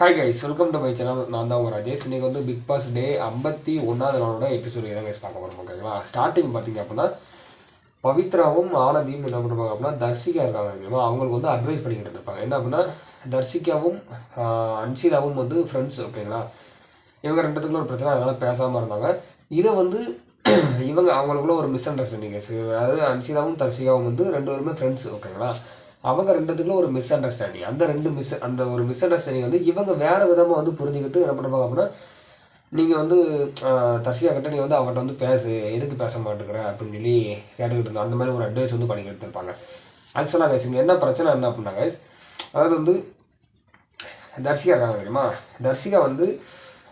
Hi guys welcome to my channel நான் தான் உங்கள் ராஜேஷ். இன்றைக்கி வந்து பிக் பாஸ் டே ஐம்பத்தி ஒன்றாவது நாளோட எபிசோடு என்ன கைஸ் பார்க்க போகிறோம் ஓகேங்களா? ஸ்டார்டிங் பார்த்தீங்க அப்படின்னா பவித்ராவும் ஆனந்தியும் என்ன பண்ணுவாங்க அப்படின்னா தர்சிகா இருக்காங்க தெரியுமா? அவங்களுக்கு வந்து அட்வைஸ் பண்ணிக்கிட்டு இருப்பாங்க என்ன அப்படின்னா தர்சிகாவும் அன்சிதாவும் வந்து ஃப்ரெண்ட்ஸ் ஓகேங்களா? இவங்க ரெண்டுத்துக்குள்ள ஒரு பிரச்சனை அதனால பேசாமல் இருந்தாங்க. இதை வந்து இவங்க அவங்களுக்குள்ள ஒரு மிஸ் அண்டர்ஸ்டாண்டிங் அதாவது அன்சிதாவும் தர்சிகாவும் வந்து ரெண்டு பேருமே ஃப்ரெண்ட்ஸ் ஓகேங்களா? அவங்க ரெண்டுத்துக்குள்ள ஒரு மிஸ் அண்டர்ஸ்டாண்டிங் அந்த ரெண்டு மிஸ் அந்த ஒரு மிஸ் அண்டர்ஸ்டாண்டிங் வந்து இவங்க வேறு விதமாக வந்து புரிஞ்சுக்கிட்டு என்ன பண்ணுவாங்க அப்படின்னா நீங்கள் வந்து தர்ஷிகா கிட்ட நீ வந்து அவர்கிட்ட வந்து பேசு எதுக்கு பேச மாட்டேங்கிற அப்படின்னு சொல்லி கேட்டுக்கிட்டு இருந்தோம் அந்த மாதிரி ஒரு அட்வைஸ் வந்து பண்ணிக்கிட்டு இருப்பாங்க ஆக்சுவலாக கைஸ் இங்கே என்ன பிரச்சனை என்ன அப்படின்னா கைஸ் அதாவது வந்து தர்ஷிகா இருக்காங்க தெரியுமா? தர்ஷிகா வந்து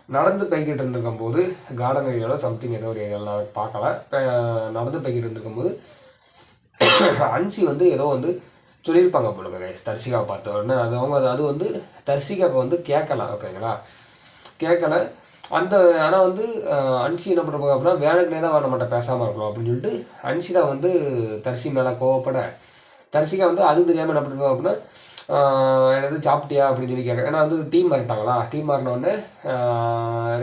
நடந்து போய்கிட்டு இருந்திருக்கும் போது கார்டன் ஏரியாவில் சம்திங் ஏதோ ஒரு ஏரியாவில் நான் பார்க்கல. நடந்து போய்கிட்டு இருந்திருக்கும் போது அன்சி வந்து ஏதோ வந்து சொல்லியிருப்பாங்க போலுங்க கைஸ் தர்ஷிகாவை பார்த்த உடனே. அது அவங்க அது வந்து தர்சிகாவை வந்து கேட்கல ஓகேங்களா? கேட்கல. அந்த ஆனால் வந்து அன்சி என்ன பண்ணுறாங்க அப்படின்னா வேலைக்குனே தான் நம்மகிட்ட பேசாமல் இருக்கணும் அப்படின்னு சொல்லிட்டு அன்சிதா வந்து தரிசி மேலே கோவப்பட தர்ஷிகா வந்து அது தெரியாமல் என்ன பண்ணுறாங்க அப்படின்னா எனது சாப்பிட்டியா? அப்படின்னு சொல்லி கேட்க ஏன்னா வந்து டீம் மாறிட்டாங்களா? டீம் மாறினோடனே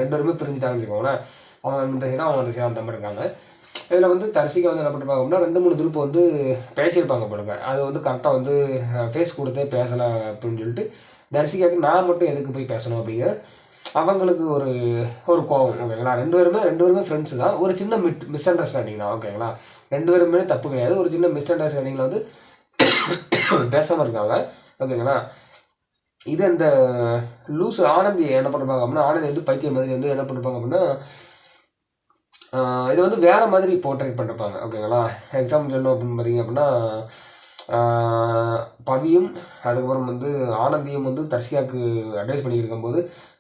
ரெண்டு பேருமே பிரிஞ்சுட்டாங்கன்னு வச்சுக்கோங்களேன். அவங்க இந்த சைடும் அவங்க அந்த சைடும் அந்த மாதிரி இருக்காங்க. இதில் வந்து தரிசிக்க வந்து என்ன பண்ணிருப்பாங்க அப்படின்னா ரெண்டு மூணு திருப்பு வந்து பேசியிருப்பாங்க போலுங்க. அது வந்து கரெக்டாக வந்து ஃபேஸ் கொடுத்தே பேசலாம் அப்படின்னு சொல்லிட்டு தரிசிக்காக்கு நான் மட்டும் எதுக்கு போய் பேசணும் அப்படிங்கிற அவங்களுக்கு ஒரு ஒரு கோவம் ஓகேங்களா? ரெண்டு பேருமே ரெண்டு பேருமே ஃப்ரெண்ட்ஸ் தான். ஒரு சின்ன மிட் மிஸ் அண்டர்ஸ்டாண்டிங் தான் ஓகேங்களா? ரெண்டு பேருமே தப்பு கிடையாது. ஒரு சின்ன மிஸ் அண்டர்ஸ்டாண்டிங்கில் வந்து பேசாமல் இருக்காங்க ஓகேங்களா? இது இந்த லூஸ் ஆனந்தி என்ன பண்ணுவாங்க அப்படின்னா ஆனந்தி வந்து பைத்தியம் மாதிரி வந்து என்ன பண்ணுவாங்க அப்படின்னா இது வந்து வேறு மாதிரி போர்ட்ரேட் பண்ணிருப்பாங்க. ஓகேங்களா எக்ஸாம்பிள் சொல்லணும் அப்படின்னு பார்த்தீங்க அப்படின்னா பவியும் அதுக்கப்புறம் வந்து ஆனந்தியும் வந்து தர்சியாவுக்கு அட்வைஸ் பண்ணிட்டு இருக்கும்போது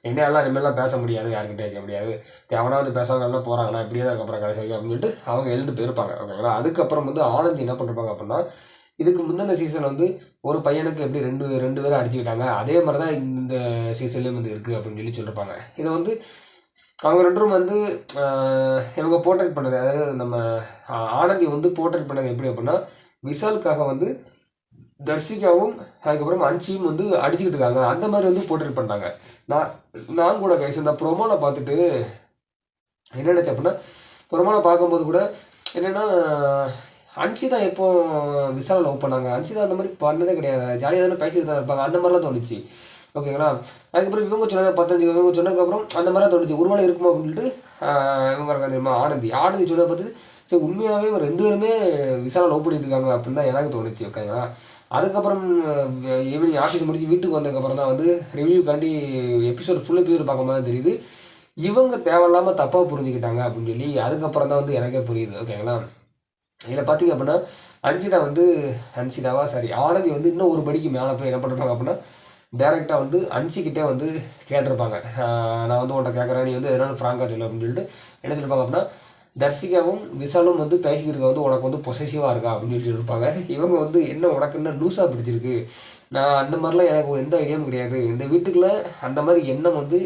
என்னையெல்லாம் இனிமேலாம் பேச முடியாது யாருக்கிட்டே இருக்க முடியாது. தேவனா வந்து பேசாம எல்லாம் போகிறாங்கன்னா இப்படியே தான் அதுக்கப்புறம் கடைசி வரைக்கும் அப்படின்னு சொல்லிட்டு அவங்க எழுந்து போயிருப்பாங்க. ஓகேங்களா அதுக்கப்புறம் வந்து ஆனந்தி என்ன பண்ணிருப்பாங்க அப்படின்னா இதுக்கு முந்தின சீசன் வந்து ஒரு பையனுக்கு எப்படி ரெண்டு ரெண்டு பேரும் அடிச்சுக்கிட்டாங்க அதே மாதிரி தான் இந்த சீசன்லேயும் வந்து இருக்குது அப்படின்னு சொல்லி சொல்லியிருப்பாங்க இதை வந்து அவங்க ரெண்டும் வந்து இவங்க போர்ட்ரேட் பண்ணது அதாவது நம்ம ஆனந்தி வந்து போர்ட்ரேட் பண்ணது எப்படி அப்படின்னா விஷாலுக்காக வந்து தர்ஷிகாவும் அதுக்கப்புறம் அன்சியும் வந்து அடிச்சுக்கிட்டு இருக்காங்க. அந்த மாதிரி வந்து போர்ட்ரேட் பண்ணாங்க. நான் நான் கூட கைஸ் இந்த ப்ரொமோவில் பார்த்துட்டு என்ன நினச்சேன் அப்படின்னா ப்ரொமோவில் பார்க்கும்போது கூட என்னென்னா அன்சிதா எப்போ விசாலை லவ் பண்ணாங்க. அன்சிதா அந்த மாதிரி பண்ணதே கிடையாது. ஜாலியாக தானே பேசிட்டு தான் இருப்பாங்க. அந்த மாதிரிலாம் தோணுச்சு. ஓகேங்களா? அதுக்கப்புறம் இவங்க சொன்னதை பத்தஞ்சு இவங்க சொன்னதுக்கப்புறம் அந்த மாதிரி தோணுச்சு. ஒருவேளை இருக்குமா அப்படின்ட்டு இவங்க இருக்காங்க தெரியுமா? ஆனந்தி. ஆனந்தி சொன்னதை பார்த்து சரி உண்மையாகவே இவங்க ரெண்டு பேருமே விசாலை லவ் பண்ணிட்டு இருக்காங்க அப்படின்னு தான் எனக்கு தோணுச்சு ஓகேங்களா? அதுக்கப்புறம் ஈவினிங் ஆஃபீஸ் முடிச்சு வீட்டுக்கு வந்ததுக்கப்புறம் தான் வந்து ரிவ்யூக்காண்டி எபிசோட் ஃபுல் எபிசோட் பார்க்கும்போது தான் தெரியுது. இவங்க தேவையில்லாமல் தப்பாக புரிஞ்சுக்கிட்டாங்க அப்படின்னு சொல்லி அதுக்கப்புறம் தான் வந்து எனக்கே புரியுது ஓகேங்களா? இதில் பார்த்தீங்க அப்படின்னா அன்சிதா வந்து அன்சிதாவா சாரி ஆனந்தி வந்து இன்னும் ஒரு படிக்கு மேலே போய் என்ன பண்ணுறாங்க அப்படின்னா டேரெக்டாக வந்து அன்சிக்கிட்டே வந்து கேட்டிருப்பாங்க. நான் வந்து உன்ட்ட கேட்குறேன். நீ வந்து எதனால ஃப்ராங்காக சொல்லு அப்படின்னு சொல்லிட்டு என்ன சொல்லியிருப்பாங்க அப்படின்னா தர்சிகாவும் விஷாலும் வந்து பேசிக்கிட்டு இருக்க வந்து உனக்கு வந்து பொசசிவாக இருக்கா அப்படின்னு சொல்லி சொல்லியிருப்பாங்க இவங்க வந்து என்ன உனக்கு என்ன லூஸாக பிடிச்சிருக்கு. நான் அந்த மாதிரிலாம் எனக்கு எந்த ஐடியாவும் கிடையாது. இந்த வீட்டுக்குள்ள அந்த மாதிரி எண்ணம் வந்து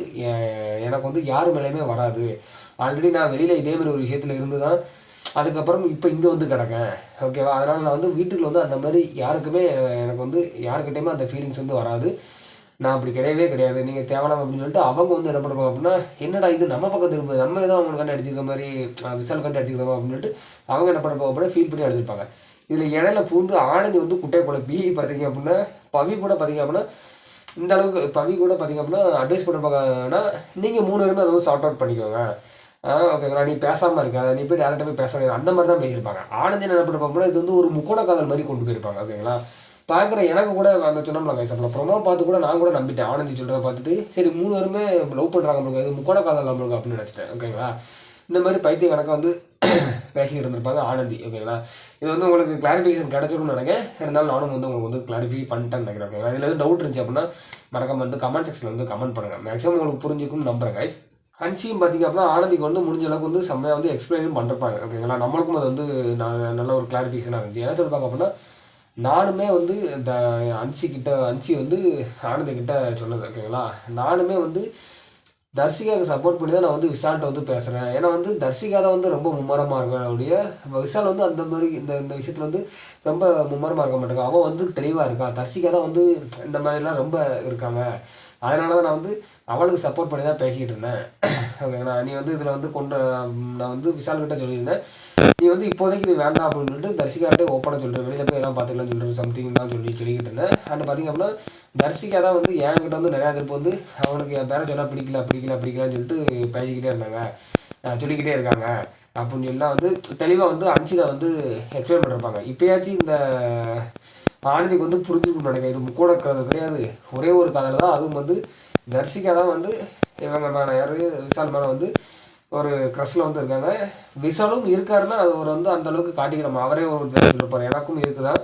எனக்கு வந்து யார் மேலேயுமே வராது. ஆல்ரெடி நான் வெளியில் இதே மாதிரி ஒரு விஷயத்தில் இருந்து தான் அதுக்கப்புறம் இப்போ இங்கே வந்து கிடக்கேன் ஓகேவா அதனால் நான் வந்து வீட்டுக்குள்ள வந்து அந்த மாதிரி யாருக்குமே எனக்கு வந்து யாருக்கிட்டையுமே அந்த ஃபீலிங்ஸ் வந்து வராது. நான் அப்படி கிடையவே கிடையாது. நீங்கள் தேவலாம் அப்படின்னு சொல்லிட்டு அவங்க வந்து என்ன பண்ணுவாங்க அப்படின்னா என்னடா இது நம்ம பக்கம் திரும்ப நம்ம ஏதோ அவங்க கண்டு அடிச்சிருக்க மாதிரி விசால் கண்டு அடிச்சிருக்கோம் அப்படின்னு சொல்லிட்டு அவங்க என்ன பண்ணுவாங்க அப்படின்னா ஃபீல் பண்ணி அடிச்சிருப்பாங்க இதில் இடையில பூந்து ஆனந்தி வந்து குட்டை குழப்பி பார்த்தீங்க அப்படின்னா பவி கூட பார்த்தீங்க அப்படின்னா இந்த அளவுக்கு பவி கூட பார்த்தீங்க அப்படின்னா அட்வைஸ் பண்ணுறாங்கன்னா நீங்கள் மூணு பேருமே அதை வந்து சார்ட் அவுட் பண்ணிக்கோங்க. ஓகேங்களா நீ பேசாமல் இருக்க நீ போய் டேரெக்டாக போய் பேச அந்த மாதிரி தான் பேசியிருப்பாங்க ஆனந்தி என்ன பண்ணுறாங்க இது வந்து ஒரு முக்கோண காதல் மாதிரி கொண்டு போயிருப்பாங்க ஓகேங்களா? பார்க்குற எனக்கு கூட அந்த சொன்னோம்ல கைஸ் அப்புறம் ப்ரொமோ பார்த்து கூட நான் கூட நம்பிட்டேன். ஆனந்தி சொல்கிறத பார்த்துட்டு சரி மூணு பேருமே லவ் பண்ணுறாங்க நம்மளுக்கு அது முக்கோண காதல் நம்மளுக்கு அப்படின்னு நினச்சிட்டேன் ஓகேங்களா? இந்த மாதிரி பைத்திய கணக்காக வந்து பேசிக்கிட்டு இருந்திருப்பாங்க ஆனந்தி ஓகேங்களா? இது வந்து உங்களுக்கு கிளாரிஃபிகேஷன் கிடைச்சிருக்கும்னு நினைக்கிறேன். இருந்தாலும் நானும் வந்து உங்களுக்கு வந்து கிளாரிஃபை பண்ணிட்டேன்னு நினைக்கிறேன் ஓகேங்களா? இதில் எதுவும் டவுட் இருந்துச்சு அப்படின்னா மறக்காம வந்து கமெண்ட் செக்ஷனில் வந்து கமெண்ட் பண்ணுங்கள் மேக்ஸிமம் உங்களுக்கு புரிஞ்சுக்கும் நம்புகிறேன் கைஸ் ஹன்சியும் பார்த்தீங்க அப்படின்னா ஆனந்திக்கு வந்து முடிஞ்ச அளவுக்கு வந்து செம்மையாக வந்து எக்ஸ்பிளைன் பண்ணுறப்பாங்க ஓகேங்களா நம்மளுக்கும் அது வந்து நான் நல்ல ஒரு கிளாரிஃபிகேஷனாக இருந்துச்சு. என்ன சொல்லுவாங்க அப்படின்னா நானுமே வந்து இந்த அன்சி கிட்ட அன்சி வந்து ஆனந்திக்கிட்ட சொன்னது. ஓகேங்களா நானுமே வந்து தர்சிகாவுக்கு சப்போர்ட் பண்ணி தான் நான் வந்து விசால்கிட்ட வந்து பேசுகிறேன் ஏன்னா வந்து தர்ஷிகா தான் வந்து ரொம்ப மும்மரமாக இருக்கேன் ஒழிய விசால் வந்து அந்த மாதிரி இந்த இந்த விஷயத்தில் வந்து ரொம்ப மும்மரமாக இருக்க மாட்டாங்க. அவன் வந்து தெளிவாக இருக்கான் தர்ஷிகா தான் வந்து இந்த மாதிரிலாம் ரொம்ப இருக்காங்க. அதனால தான் நான் வந்து அவளுக்கு சப்போர்ட் பண்ணி தான் பேசிக்கிட்டு இருந்தேன். ஓகேங்களா நீ வந்து இதில் வந்து கொண்டு நான் வந்து விசால்கிட்ட சொல்லியிருந்தேன். நீ வந்து இப்போதைக்கு இது வேண்டாம் அப்படின்னு சொல்லிட்டு தர்சிகாட்டே ஓப்பனாக சொல்கிறேன் வெளியில் போய் எல்லாம் பார்த்துக்கலாம் சொல்கிறது சம்திங் தான் சொல்லி சொல்லிக்கிட்டு இருந்தேன். அண்ட் பார்த்திங்க அப்படின்னா தர்சிகா தான் வந்து என்கிட்ட வந்து நிறையா திருப்பு வந்து அவனுக்கு என் பேரை சொன்னால் பிடிக்கல பிடிக்கல பிடிக்கலான்னு சொல்லிட்டு பேசிக்கிட்டே இருந்தாங்க. சொல்லிக்கிட்டே இருக்காங்க. அப்படின்னு சொல்லலாம் வந்து தெளிவாக வந்து அன்சிதா வந்து எக்ஸ்பிளைன் பண்ணிருப்பாங்க. இப்போயாச்சும் இந்த ஆனந்திக்கு வந்து புரிஞ்சுக்கணும் நினைக்கிறேன். இது கூட இருக்கிறது கிடையாது. ஒரே ஒரு கதையில் தான். அதுவும் வந்து தர்சிகா தான் வந்து இவங்க மேலே யார்? விஷால் மேலே வந்து ஒரு க்ரஷில் வந்து இருக்காங்க. விஷாலும் இருக்காருன்னா அது ஒரு வந்து அந்தளவுக்கு காட்டிக்கிறோம் அவரே ஒரு சொல்லிருப்பார் எனக்கும் இருக்குதா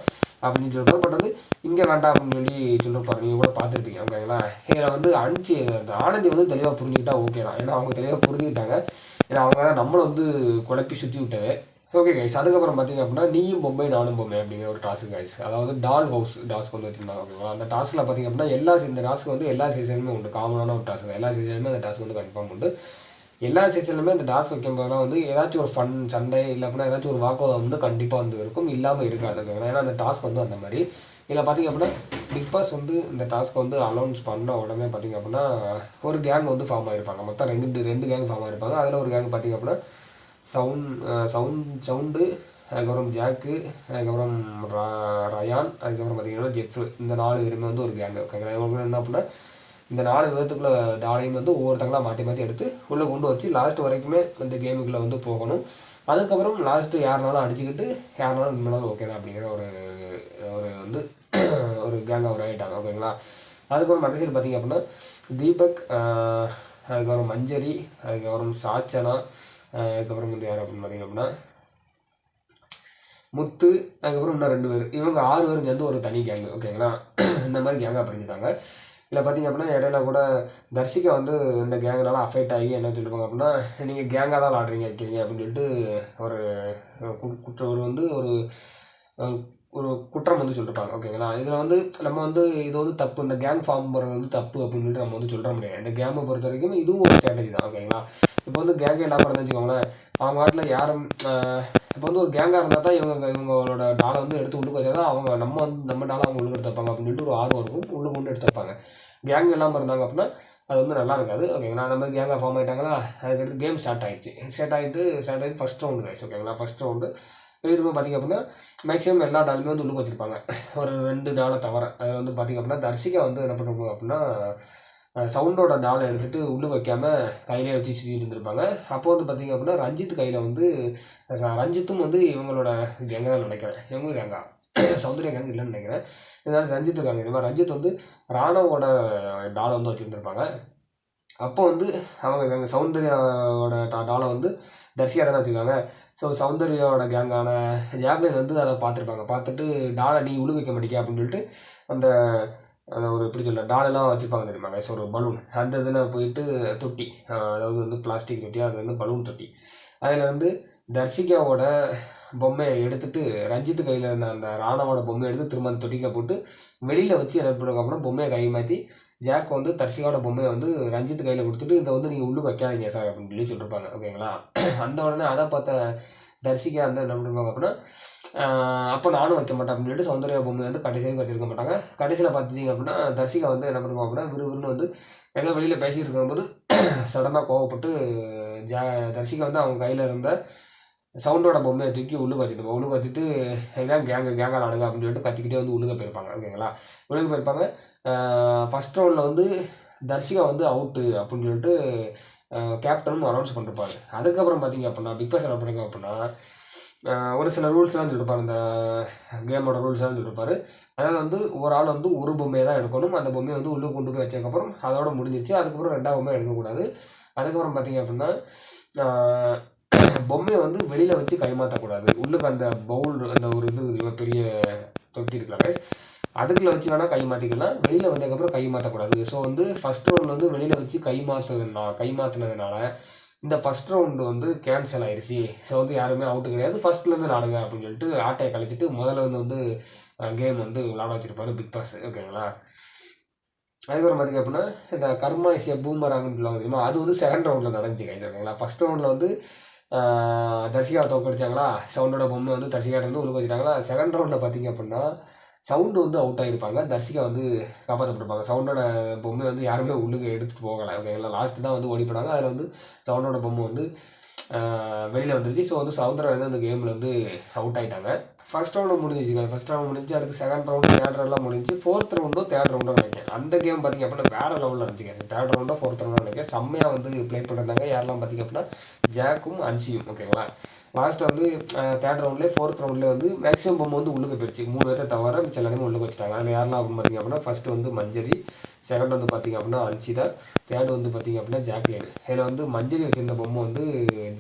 அப்படின்னு சொல்லியிருப்பார் பட் வந்து இங்கே வேண்டாம் அப்படின்னு சொல்லி சொல்லிருப்பாரு நீங்கள் கூட பார்த்துருப்பீங்க. ஓகேங்களா இதில் வந்து அனுச்சி அந்த ஆனந்தி வந்து தெளிவாக புரிஞ்சுக்கிட்டா ஓகே தான். ஏன்னா அவங்க தெளிவாக புரிஞ்சுக்கிட்டாங்க. ஏன்னா அவங்க தான் நம்மளை வந்து குழப்பி சுற்றி விட்டது. ஓகே கைஸ் அதுக்கப்புறம் பார்த்தீங்க அப்படின்னா நீயும் பொம்மை நானும் பொம்மை அப்படிங்கிற ஒரு டாஸ்க் கைஸ் அதாவது டால் ஹவுஸ் டாஸ்க் வந்து வச்சுருந்தாங்க அந்த டாஸ்க்கில் பார்த்தீங்க அப்படின்னா எல்லா இந்த டாஸ்க் வந்து எல்லா சீசனுமே உண்டு. காமனான ஒரு டாஸ்க் எல்லா சீசனுமே அந்த டாஸ்க் வந்து கன்ஃபார்ம் உண்டு. எல்லா சீசன்லுமே இந்த டாஸ்க் வைக்கும்போதெல்லாம் வந்து ஏதாச்சும் ஒரு ஃபன் சண்டை இல்லை அப்படின்னா ஏதாச்சும் ஒரு வாக்குவாதம் வந்து கண்டிப்பாக வந்து இருக்கும். இல்லாமல் இருக்காது ஓகேங்களா ஏன்னா அந்த டாஸ்க் வந்து அந்த மாதிரி. இதில் பார்த்திங்க அப்படின்னா பிக் பாஸ் வந்து இந்த டாஸ்க் வந்து அனௌன்ஸ் பண்ண உடனே பார்த்தீங்க அப்படின்னா ஒரு கேங் வந்து ஃபார்ம் ஆகிருப்பாங்க மொத்தம் ரெண்டு ரெண்டு கேங் ஃபார்ம் ஆகிருப்பாங்க அதில் ஒரு கேங் பார்த்தீங்க அப்படின்னா சவுண்ட் சவுண்ட் சவுண்டு அதுக்கப்புறம் ஜாக்கு அதுக்கப்புறம் ரா- ரயான் அதுக்கப்புறம் பார்த்தீங்கன்னா ஜெஃப் இந்த நாலு பேருமே வந்து ஒரு கேங்கு ஓகேங்களா என்ன அப்படின்னா இந்த நாலு விதத்துக்குள்ள டாலையும் வந்து ஒவ்வொருத்தங்களாக மாற்றி மாற்றி எடுத்து உள்ளே கொண்டு வச்சு லாஸ்ட் வரைக்குமே இந்த கேமுக்குள்ளே வந்து போகணும். அதுக்கப்புறம் லாஸ்ட்டு யாருனாலும் அடிச்சுக்கிட்டு யாருனாலும் இனிமேலும் ஓகே தான் அப்படிங்கிற ஒரு ஒரு வந்து ஒரு கேங்காக ஒரு ஆகிட்டாங்க ஓகேங்களா அதுக்கப்புறம் கடைசியில் பார்த்தீங்க அப்படின்னா தீபக் அதுக்கப்புறம் மஞ்சரி அதுக்கப்புறம் சாச்சனா அதுக்கப்புறம் வந்து யார் அப்படின்னு பார்த்தீங்க அப்படின்னா முத்து அதுக்கப்புறம் இன்னும் ரெண்டு பேர். இவங்க ஆறு பேருக்கு வந்து ஒரு தனி கேங்கு ஓகேங்களா இந்த மாதிரி கேங்காக பிரிஞ்சுட்டாங்க. இதில் பார்த்தீங்க அப்படின்னா இடையில கூட தர்சிகா வந்து இந்த கேங்கனால அஃபெக்ட் ஆகி என்ன சொல்லியிருப்பாங்க அப்படின்னா நீங்கள் கேங்காக தான் ஆடுறீங்க வைக்கிறீங்க அப்படின்னு சொல்லிட்டு ஒரு குற்ற ஒரு வந்து ஒரு ஒரு குற்றம் வந்து சொல்லிருப்பாங்க. ஓகேங்களா இதில் வந்து நம்ம வந்து இது வந்து தப்பு இந்த கேங் ஃபார்ம் போகிறது வந்து தப்பு அப்படின்னு சொல்லிட்டு நம்ம வந்து சொல்ல முடியாது இந்த கேமை பொறுத்த வரைக்கும் இதுவும் ஒரு ஸ்ட்ராட்டஜி தான் ஓகேங்களா இப்போ வந்து கேங்கே இல்லாமல் இருந்து வச்சுக்கோங்களேன். அவங்க நாட்டில் யாரும் இப்போ வந்து ஒரு கேங்காக இருந்தால் தான் இவங்க இவங்களோட டாலை வந்து எடுத்து உள்ளுக்கு வச்சா தான் அவங்க நம்ம வந்து நம்ம டாலை அவங்க உள்ளுக்கு எடுத்து அப்படின்ட்டு அப்படின்னு சொல்லிட்டு ஒரு ஆர்வம் இருக்கும். உள்ளுக்கு கொண்டு எடுத்து வைப்பாங்க. கேங் இல்லாமல் இருந்தாங்க அப்படின்னா அது வந்து நல்லா இருக்காது ஓகேங்களா அந்த மாதிரி கேங்காக ஃபார்ம் ஆகிட்டாங்களா அதுக்கடுத்து கேம் ஸ்டார்ட் ஆகிடுச்சு ஸ்டார்ட் ஆகிட்டு ஸ்டார்ட் ஆகிட்டு ஃபஸ்ட் ரவுண்டு ரைஸ் ஓகேங்களா ஃபஸ்ட் ரவுண்டு இருக்கும் பார்த்திங்க அப்படின்னா மேக்ஸிமம் எல்லா டாலுமே வந்து உள்ளுக்கு வச்சிருப்பாங்க. ஒரு ரெண்டு டாலை தவிர. அது வந்து பார்த்திங்க அப்படின்னா தர்சிகா வந்து என்ன பண்ணுவாங்க அப்படின்னா சவுண்டோட டாலை எடுத்துகிட்டு உள்ளுக்கு வைக்காம கையிலே வச்சு சுற்றிட்டு இருந்திருப்பாங்க. அப்போ வந்து பார்த்திங்க அப்படின்னா ரஞ்சித் கையில் வந்து ரஞ்சித்தும் வந்து இவங்களோட கேங்க தான் நினைக்கிறேன். இவங்க கேங்கா சௌந்தர்யா கேங் இல்லைன்னு நினைக்கிறேன். இதனால் ரஞ்சித் இருக்காங்க இந்த மாதிரி ரஞ்சித் வந்து ராணவோட டாலை வந்து வச்சுருந்துருப்பாங்க. அப்போ வந்து அவங்க கேங்க சௌந்தர்யாவோட டா- டாலை வந்து தரிசியாக தானே வச்சுருக்காங்க. ஸோ சௌந்தர்யாவோட கேங்கான ஜாக்லின் வந்து அதை பார்த்துருப்பாங்க. பார்த்துட்டு டாலை நீ உழு வைக்க மாட்டேங்க அப்படின்னு சொல்லிட்டு அந்த அந்த ஒரு எப்படி சொல்ல டாலெல்லாம் வச்சுருப்பாங்க தெரியுமா? ஸோ ஒரு பலூன் அந்த இதில் போயிட்டு தொட்டி. அதாவது வந்து பிளாஸ்டிக் தொட்டி அது வந்து பலூன் தொட்டி. அதில் வந்து தர்சிகாவோட பொம்மையை எடுத்துட்டு ரஞ்சித் கையில் இருந்த அந்த ராணாவோட பொம்மையை எடுத்து திரும்ப அந்த தொட்டியில் போட்டு வெளியில் வச்சு என்ன பொம்மையை கை மாற்றி ஜாக் வந்து தர்சிகாவோட பொம்மையை வந்து ரஞ்சித் கையில் கொடுத்துட்டு இதை வந்து நீங்கள் உள்ளுக்கு வைக்காதீங்க சார் அப்படின்னு சொல்லி சொல்லியிருப்பாங்க ஓகேங்களா? அந்த உடனே அதை பார்த்த தர்சிகா வந்து என்ன பண்ணுவாங்க அப்படின்னா அப்போ நானும் வைக்க மாட்டேன் அப்படின்னு சொல்லிட்டு சௌந்தர்யா பொம்மை வந்து கடைசி வரைக்கும் வச்சிருக்க மாட்டாங்க. கடைசியில் பார்த்துட்டீங்க அப்படின்னா தர்சிகா வந்து என்ன பண்ணுவாங்க அப்படின்னா விறுவிறுன்னு வந்து எல்லாம் வெளியில் பேசிகிட்டு இருக்கும்போது சடனாக கோவப்பட்டு ஜா தர்சிகா வந்து அவங்க கையில் இருந்த சவுண்டோட பொம்மையை தூக்கி உள்ளுக்கு வச்சுட்டு உள்ளுக்கு வச்சுட்டு எல்லாம் கேங்க கேங்கால் ஆடுங்க அப்படின்னு சொல்லிட்டு கத்திக்கிட்டே வந்து உள்ளுக்க போயிருப்பாங்க. ஓகேங்களா? உள்ளுக்கு போயிருப்பாங்க. ஃபஸ்ட் ரவுண்டில் வந்து தர்சிகா வந்து அவுட்டு அப்படின்னு சொல்லிட்டு கேப்டனும் அனௌன்ஸ் பண்ணிருப்பாரு. அதுக்கப்புறம் பார்த்தீங்க அப்படின்னா பிக் பாஸ் என்ன பண்ணுங்க அப்படின்னா ஒரு சில ரூல்ஸ்லாம் சொல்லிருப்பார். இந்த கேமோட ரூல்ஸ்லாம் சொல்லிருப்பார். அதாவது வந்து ஒரு ஆள் வந்து ஒரு பொம்மையை தான் எடுக்கணும். அந்த பொம்மையை வந்து உள்ளே கொண்டு போய் வச்சதுக்கப்புறம் அதோட முடிஞ்சிச்சு அதுக்கப்புறம் ரெண்டாவது பொம்மை எடுக்கக்கூடாது. அதுக்கப்புறம் பார்த்தீங்க அப்படின்னா பொம்மையை வந்து வெளியில் வச்சு கைமாற்றக்கூடாது உள்ளுக்கு அந்த பவுல் அந்த ஒரு இது பெரிய தொட்டி இருக்கலாம். அதுக்குள்ள வச்சு வேணால் கை மாற்றிக்கலாம் வெளியில் வந்ததுக்கப்புறம் கை மாற்றக்கூடாது ஸோ வந்து ஃபஸ்ட் ரவுண்டில் வந்து வெளியில் வச்சு கை மாற்றுறதுனால கை மாற்றினதுனால இந்த ஃபஸ்ட் ரவுண்டு வந்து கேன்சல் ஆயிடுச்சு ஸோ வந்து யாருமே அவுட்டு கிடையாது. ஃபர்ஸ்ட்லேருந்து நாடுங்க அப்படின்னு சொல்லிட்டு ஆட்டையை கழிச்சிட்டு முதல்ல வந்து வந்து கேம் வந்து விளாட வச்சுருப்பாரு பிக் பாஸ் ஓகேங்களா அதுக்கப்புறம் பார்த்திங்க அப்படின்னா இந்த கர்மா இசிய பூமராங்கன்னு சொல்லுவாங்க தெரியுமா? அது வந்து செகண்ட் ரவுண்டில் நடந்துச்சு கைஸ் ஓகேங்களா ஃபஸ்ட் ரவுண்டில் வந்து தர்சிகா தர்சிகாவை தோக்கடிச்சாங்களா சவுண்டோட பொம்மை வந்து தர்சிகாட்டை வந்து உள்ள வச்சுட்டாங்களா? செகண்ட் ரவுண்டில் பார்த்திங்க அப்படின்னா சவுண்டு வந்து அவுட் ஆகிருப்பாங்க தர்சிகா வந்து காப்பாற்றப்பட்டிருப்பாங்க சவுண்டோட பொம்மை வந்து யாருமே உள்ளுக்கு எடுத்துகிட்டு போகலை. எல்லாம் லாஸ்ட்டு தான் வந்து ஓடி போனாங்க அதில் வந்து சவுண்டோட பொம்மை வந்து வெளியில் வந்துருச்சு. ஸோ வந்து சவுந்தரா வந்து அந்த கேமில் வந்து அவுட் ஆகிட்டாங்க ஃபஸ்ட் ரவுண்டு முடிஞ்சிச்சுங்க ஃபஸ்ட் ரவுண்ட் முடிஞ்சு அடுத்து செகண்ட் ரவுண்டு தேர்ட் ரவுண்ட்லாம் முடிஞ்சு ஃபோர்த் ரவுண்டோ தேர்ட் ரவுண்டோ நினைக்கிறேன். அந்த கேம் பார்த்திங்க அப்படின்னா வேறு லெவலில் இருந்துச்சுங்க தேர்ட் ரவுண்டோ ஃபோர்த் ரவுண்டோ நினைக்கிறேன். செம்மையாக வந்து ப்ளே பண்ணியிருந்தாங்க யாரெல்லாம் பார்த்திங்க அப்படின்னா ஜாக்கும் அன்சியும் ஓகேங்களா லாஸ்ட் வந்து தேர்ட் ரவுண்ட்லேயே ஃபோர்த் ரவுண்ட்லேயே வந்து மேக்ஸிமம் பொம்மை வந்து உள்ளுக்கு போயிடுச்சு மூணு பேர்த்த தவிர மிச்சம் எல்லாருமே உள்ளுக்கு வச்சுட்டாங்க. அதில் யாரெல்லாம் அப்படின்னு பார்த்திங்க அப்படின்னா ஃபஸ்ட்டு வந்து மஞ்சரி செகண்ட் வந்து பார்த்திங்க அப்படின்னா அன்சிதா தேர்ட் வந்து பார்த்திங்க அப்படின்னா ஜாக்லின். இதில் வந்து மஞ்சரி வச்சிருந்த பொம்மை வந்து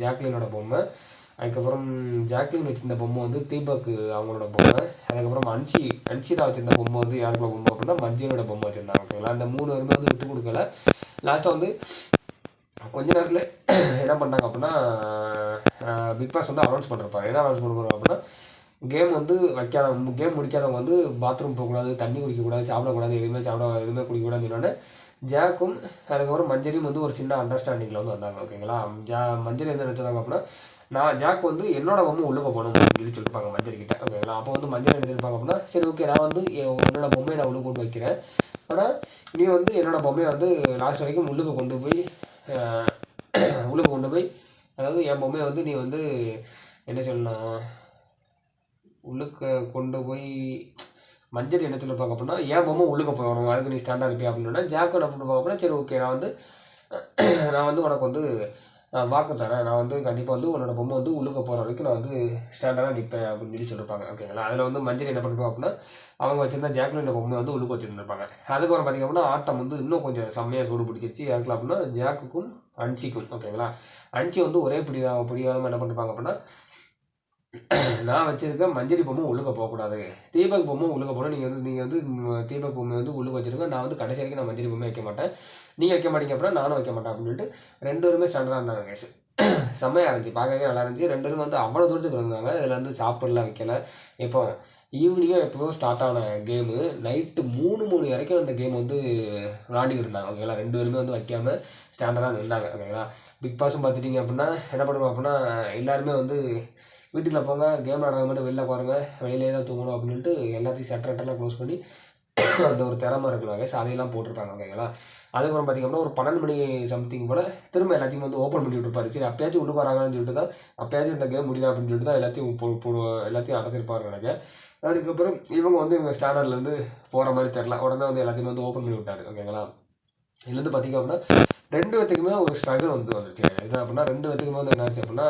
ஜாக்லினோட பொம்மை அதுக்கப்புறம் ஜாக்லின் வச்சிருந்த பொம்மை வந்து தீபக் அவங்களோட பொம்மை அதுக்கப்புறம் அன்சி அன்சிதா வச்சிருந்த பொம்மை வந்து யாருக்குள்ள பொம்மை அப்படின்னா மஞ்சளோட பொம்மை வச்சுருந்தாங்க ஓகேங்களா? அந்த மூணு பேருமே வந்து விட்டு கொடுக்கல. லாஸ்ட்டாக வந்து கொஞ்ச நேரத்தில் என்ன பண்ணாங்க அப்படின்னா பிக் பாஸ் வந்து அனௌன்ஸ் பண்ணிருப்பாங்க என்ன அனௌன்ஸ் பண்ணுறோம் அப்படின்னா கேம் வந்து வைக்காத கேம் முடிக்காதவங்க வந்து பாத்ரூம் போகக்கூடாது தண்ணி குடிக்கக்கூடாது சாப்பிடக்கூடாது எதுவுமே சாப்பிட எதுவுமே குடிக்கக்கூடாதுன்னு ஜாக்கும் அதுக்கப்புறம் மஞ்சரியும் வந்து ஒரு சின்ன அண்டர்ஸ்டாண்டிங்கில் வந்து வந்தாங்க ஓகேங்களா ஜா மஞ்சரி என்ன நினச்சதாங்க அப்படின்னா நான் ஜாக் வந்து என்னோட பொம்மை உள்ளுக்க போகணும் அப்படின்னு சொல்லியிருப்பாங்க சொல்லிருப்பாங்க மஞ்சள் கிட்ட ஓகேங்களா அப்போ வந்து மஞ்சள் எடுத்துருப்பாங்க அப்படின்னா சரி ஓகே நான் வந்து என்னோட பொம்மையை நான் உள்ளே கொண்டு வைக்கிறேன். ஆனால் நீ வந்து என்னோட பொம்மையை வந்து லாஸ்ட் வரைக்கும் உள்ளுக்கு கொண்டு போய் உள்ளுக்கு கொண்டு போய் அதாவது என் வந்து நீ வந்து என்ன சொல்லலாம் உள்ளுக்கு கொண்டு போய் மஞ்சள் என்ன சொல்லிருப்பாங்க அப்படின்னா ஏன் பொம்மை உள்ளுக்கு போகணும் அதுக்கு நீ ஸ்டாண்டாக இருப்பியா அப்படின்னா ஜாக்கோட அப்படின்னு அப்படின்னா சரி ஓகே நான் வந்து நான் வந்து உனக்கு வந்து நான் வாக்கு தரேன். நான் வந்து கண்டிப்பாக வந்து உன்னோட பொம்மை வந்து உள்ளுக்க போகிற வரைக்கும் நான் வந்து ஸ்டாண்டர்டாக நிற்பேன் அப்படின்னு சொல்லி சொல்லியிருப்பாங்க ஓகேங்களா அதில் வந்து மஞ்சள் என்ன பண்ணிருப்பாங்க அப்படின்னா அவங்க வச்சுருந்தா ஜாக்லின் பொம்மை வந்து உள்ளுக்கு வச்சுருந்துருப்பாங்க. அதுக்கப்புறம் பார்த்திங்க அப்படின்னா ஆட்டம் வந்து இன்னும் கொஞ்சம் செம்மையாக சூடு பிடிச்சிருச்சு. யாருக்கலாம் அப்படின்னா ஜாக்குக்கும் அன்சிக்கும். ஓகேங்களா அன்சி வந்து ஒரே பிடிவா பிடிவாதமாக என்ன பண்ணிருப்பாங்க அப்படின்னா நான் வச்சிருக்க மஞ்சரி பொம்மை உள்ளுக்க போகக்கூடாது தீபக் பொம்மை உள்ளுக்க போகணும். நீங்கள் வந்து நீங்கள் வந்து தீபக் பொம்மை வந்து உள்ளுக்க வச்சிருக்க நான் வந்து கடைசி வரைக்கும் நான் மஞ்சரி பொம்மை வைக்க மாட்டேன். நீங்கள் வைக்க மாட்டீங்க அப்புறம் நானும் வைக்க மாட்டேன் அப்படின்னு சொல்லிட்டு ரெண்டு பேருமே ஸ்டாண்டர்டாக இருந்தாங்க கேஸ் செம்மையாக இருந்துச்சு. பார்க்கவே நல்லா இருந்துச்சு. ரெண்டு பேரும் வந்து அவ்வளோ தூரத்துக்கு இருந்தாங்க இதில் வந்து சாப்பிடலாம் வைக்கல. இப்போ ஈவினிங்காக எப்போதும் ஸ்டார்ட் ஆன கேமு நைட்டு மூணு மூணு வரைக்கும் அந்த கேம் வந்து விளாண்டிக்கிட்டு இருந்தாங்க. ஓகேங்களா ரெண்டு பேருமே வந்து வைக்காமல் ஸ்டாண்டர்டாக இருந்தாங்க ஓகேங்களா பிக் பாஸும் பார்த்துட்டிங்க அப்படின்னா என்ன பண்ணுவோம் அப்படின்னா எல்லாருமே வந்து வீட்டில் போங்க. கேம் விளாடுறது மட்டும் வெளில பாருங்க வெளியிலே தான் தூங்கணும் அப்படின்ட்டு எல்லாத்தையும் சட்டர் சட்டரெல்லாம் க்ளோஸ் பண்ணி அந்த ஒரு திறமை இருக்குனாங்க ஸோ அதையெல்லாம் போட்டிருப்பாங்க ஓகேங்களா அதுக்கப்புறம் பார்த்தீங்கன்னா ஒரு பன்னெண்டு மணி சம்திங் போல் திரும்ப எல்லாத்தையும் வந்து ஓப்பன் பண்ணி விட்டுருப்பாரு சரி அப்பயாச்சும் விட்டு வராங்கன்னு சொல்லிட்டு தான் அப்பயாச்சும் இந்த கேம் முடியல அப்படின்னு சொல்லிட்டு தான் எல்லாத்தையும் போ போ எல்லாத்தையும் அடைச்சிருப்பாரு எனக்கு அதுக்கப்புறம் இவங்க வந்து இவங்க ஸ்டாண்டர்ட்லேருந்து போகிற மாதிரி தெரில உடனே வந்து எல்லாத்தையும் வந்து ஓப்பன் பண்ணி விட்டாரு. ஓகேங்களா? இதுலேருந்து பார்த்திங்க அப்படின்னா ரெண்டு பேத்துக்குமே ஒரு ஸ்ட்ரகிள் வந்து வந்துருச்சு. என்ன அப்படின்னா ரெண்டு பேத்துக்குமே வந்து என்னாச்சு அப்படின்னா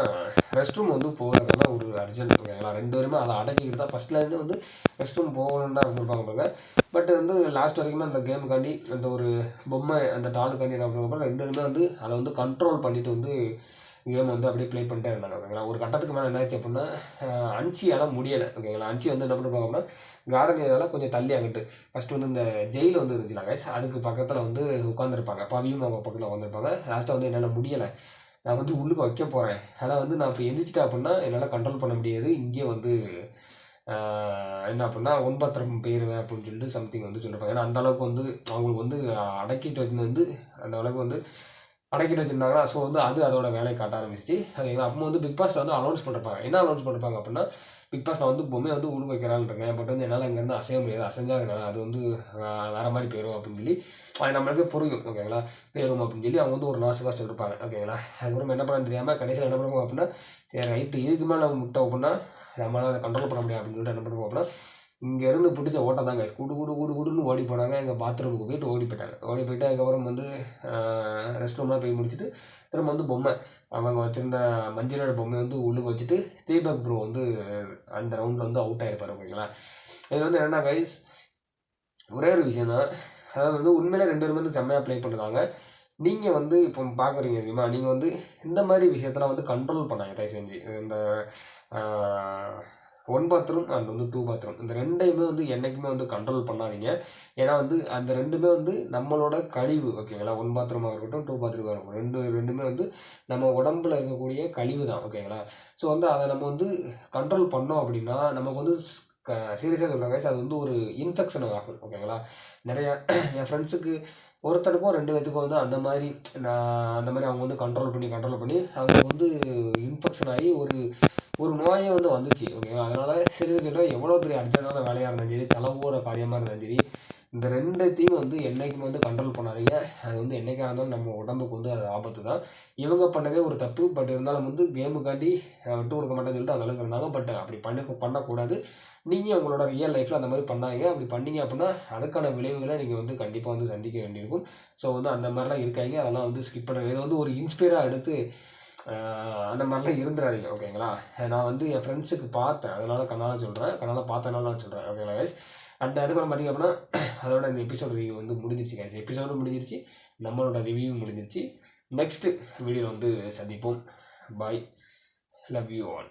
ரெஸ்ட் ரூம் வந்து போகிறதுனா ஒரு அர்ஜென்ட் ஓகேங்களா ரெண்டு பேருமே அதை அடக்கிக்கிட்டு தான் ஃபஸ்ட்லேருந்து வந்து ரெஸ்ட் ரூம் போகணுன்னு தான் இருந்திருப்பாங்க பாருங்க. பட் வந்து லாஸ்ட் வரைக்குமே அந்த கேமுக்காண்டி அந்த ஒரு பொம்மை அந்த டாலுக்காண்டி என்ன பண்ணுவாங்க ரெண்டு பேருமே வந்து அதை வந்து கண்ட்ரோல் பண்ணிட்டு வந்து கேம் வந்து அப்படியே ப்ளே பண்ணிட்டே இருந்தாங்க. ஓகேங்களா? ஒரு கட்டத்துக்கு மேலே என்னாச்சு அப்படின்னா அன்சியால் முடியலை. ஓகேங்களா? அன்சி வந்து என்ன பண்ணுறாங்க அப்படின்னா கார்டன் ஏரியாவில் கொஞ்சம் தள்ளி அங்கிட்டு. ஃபஸ்ட்டு வந்து இந்த ஜெயில் வந்து இருந்துச்சுனாங்க அதுக்கு பக்கத்தில் வந்து உட்காந்துருப்பாங்க பவியும் அவங்க பக்கத்தில் உட்காந்துருப்பாங்க லாஸ்ட்டாக வந்து என்னால் முடியலை. நான் வந்து உள்ளுக்கு வைக்க போகிறேன் ஆனால் வந்து நான் இப்போ எந்திரிச்சிட்டேன் அப்படின்னா என்னால் கண்ட்ரோல் பண்ண முடியாது. இங்கே வந்து என்ன அப்படின்னா ஒன்பத்திரம் போயிடுவேன் அப்படின்னு சொல்லிட்டு சம்திங் வந்து சொல்லியிருப்பாங்க ஏன்னா அந்த அளவுக்கு வந்து அவங்களுக்கு வந்து அடக்கிட்டு வச்சு வந்து அந்த அளவுக்கு வந்து அடக்கிட்டு வச்சுருந்தாங்கன்னா ஸோ வந்து அது அதோட வேலையை காட்ட ஆரம்பிச்சிச்சு. ஓகேங்களா அப்போ வந்து பிக் பாஸில் வந்து அனௌன்ஸ் பண்ணிருப்பாங்க. என்ன அனௌன்ஸ் பண்ணிருப்பாங்க அப்படின்னா பிக் நான் வந்து பொம்மையை வந்து உழுவு வைக்கிறான்னு இருக்கேன் பட் வந்து என்னால் அங்கேருந்து அசைய முடியாது. அசைஞ்சா அதனால அது வந்து வேறு மாதிரி போயிடும் அப்படின்னு சொல்லி அது நம்மளுக்கு புரியும். ஓகேங்களா போயிடும் அப்படின்னு சொல்லி அவங்க வந்து ஒரு நாசுக்காக சொல்லியிருப்பாங்க ஓகேங்களா அதுக்கப்புறம் என்ன பண்ண தெரியாமல் கடைசியில் என்ன பண்ணுவோம் அப்படின்னா சரி ரைட்டு இதுக்கு மேலே நம்ம முட்டை அப்படின்னா நம்மளால் அதை கண்ட்ரோல் பண்ண முடியாது அப்படின்னு சொல்லிட்டு என்ன பண்ணுவோம் அப்படின்னா இங்கேருந்து பிடிச்ச ஓட்டம் தாங்க. குடு குடு குடு குடுன்னு ஓடி போனாங்க. எங்கள் பாத்ரூமுக்கு போயிட்டு ஓடி போயிட்டாங்க. ஓடி போயிட்டு அதுக்கப்புறம் வந்து ரெஸ்ட் ரூம்லாம் போய் முடிச்சுட்டு திரும்ப வந்து பொம்மை. அவங்க வச்சுருந்த மஞ்சளோட பொம்மை வந்து உள்ளுக்கு வச்சுட்டு தீபக் ப்ரோ வந்து அந்த ரவுண்டில் வந்து அவுட் ஆகிருப்பார் ஓகேங்களா இதில் வந்து என்னென்னா கைஸ் ஒரே ஒரு விஷயம் தான் அதாவது வந்து உண்மையிலே ரெண்டு பேரும் வந்து செம்மையாக ப்ளே பண்ணுறாங்க நீங்கள் வந்து இப்போ பார்க்குறீங்க தெரியுமா? நீங்கள் வந்து இந்த மாதிரி விஷயத்தெல்லாம் வந்து கண்ட்ரோல் பண்ணாங்க தயவு செஞ்சு. இந்த ஒன் பாத்ரூம் அண்ட் வந்து டூ பாத்ரூம் இந்த ரெண்டையுமே வந்து என்றைக்குமே வந்து கண்ட்ரோல் பண்ணாதீங்க. ஏன்னா வந்து அந்த ரெண்டுமே வந்து நம்மளோட கழிவு ஓகேங்களா ஒன் பாத்ரூமாக இருக்கட்டும் டூ பாத்ரூமாக இருக்கட்டும். ரெண்டு ரெண்டுமே வந்து நம்ம உடம்புல இருக்கக்கூடிய கழிவு தான் ஓகேங்களா ஸோ வந்து அதை நம்ம வந்து கண்ட்ரோல் பண்ணோம் அப்படின்னா நமக்கு வந்து சீரியஸாக சொல்கிறாங்க அது வந்து ஒரு இன்ஃபெக்ஷன் ஆகும் ஓகேங்களா நிறையா என் ஃப்ரெண்ட்ஸுக்கு ஒருத்தருக்கும் ரெண்டு பேத்துக்கும் வந்து அந்த மாதிரி நான் அந்த மாதிரி அவங்க வந்து கண்ட்ரோல் பண்ணி கண்ட்ரோல் பண்ணி அவங்க வந்து இன்ஃபெக்ஷன் ஆகி ஒரு ஒரு நோயே வந்து வந்துச்சு ஓகேவா அதனால் சரி சிறு எவ்வளோ பெரிய அர்ஜென்டான வேலையாக இருந்தாலும் சரி தலை போகிற காரியமாக இருந்தாலும் சரி இந்த ரெண்டுத்தையும் வந்து என்றைக்கும் வந்து கண்ட்ரோல் பண்ணாதீங்க. அது வந்து என்றைக்காக இருந்தாலும் நம்ம உடம்புக்கு வந்து அது ஆபத்து தான் இவங்க பண்ணதே ஒரு தப்பு பட் இருந்தாலும் வந்து கேமுக்காண்டி விட்டு கொடுக்க மாட்டேன்னு சொல்லிட்டு அந்த அளவுக்கு இருந்தாங்க பட் அப்படி பண்ண பண்ணக்கூடாது. நீங்கள் உங்களோட ரியல் லைஃப்பில் அந்த மாதிரி பண்ணாங்க அப்படி பண்ணீங்க அப்படின்னா அதுக்கான விளைவுகளை நீங்கள் வந்து கண்டிப்பாக வந்து சந்திக்க வேண்டியிருக்கும். ஸோ வந்து அந்த மாதிரிலாம் இருக்காங்க அதெல்லாம் வந்து ஸ்கிப் பண்ணுறது இது வந்து ஒரு இன்ஸ்பைராக எடுத்து அந்த மாதிரிலாம் இருந்துடாதீங்க ஓகேங்களா? நான் வந்து என் ஃப்ரெண்ட்ஸுக்கு பார்த்தேன். அதனால கண்ணால் சொல்கிறேன் கண்ணால் பார்த்தனால நான் சொல்கிறேன் ஓகேங்களா கைஸ் அண்ட் அதுக்கப்புறம் பார்த்தீங்க அப்படின்னா அதோட இந்த எபிசோட் ரிவ்யூ வந்து முடிஞ்சிச்சு கைஸ் எபிசோடும் முடிஞ்சிருச்சு. நம்மளோட ரிவ்யூ முடிஞ்சிருச்சு. நெக்ஸ்ட் வீடியோ வந்து சந்திப்போம். Bye love you all